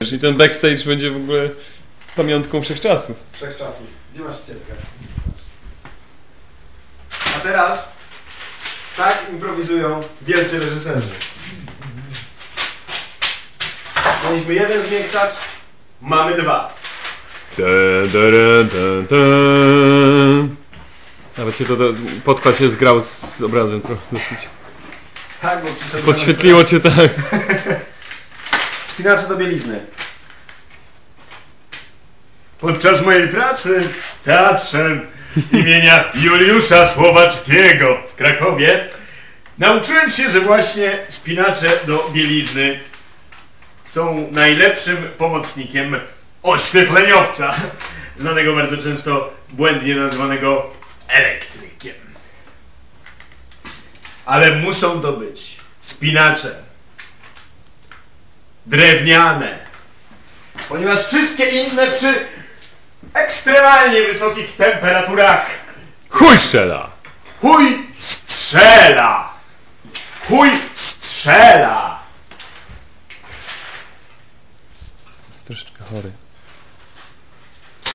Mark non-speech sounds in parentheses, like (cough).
I ten backstage będzie w ogóle pamiątką wszechczasów. Wszechczasów. Gdzie masz ścierkę? A teraz tak improwizują wielcy reżyserzy. Mieliśmy jeden zmiękczacz, mamy dwa. Dun, dun, dun, dun. Nawet się to, do, podkład się zgrał z obrazem trochę dosyć. Tak, bo przy Podświetliło cię tak. (laughs) Spinacze do bielizny. Podczas mojej pracy w teatrze imienia Juliusza Słowackiego w Krakowie nauczyłem się, że właśnie spinacze do bielizny są najlepszym pomocnikiem oświetleniowca, znanego bardzo często błędnie nazywanego elektrykiem. Ale muszą to być spinacze drewniane. Ponieważ wszystkie inne przy ekstremalnie wysokich temperaturach Chuj strzela! chuj strzela! Chuj strzela! Troszeczkę chory.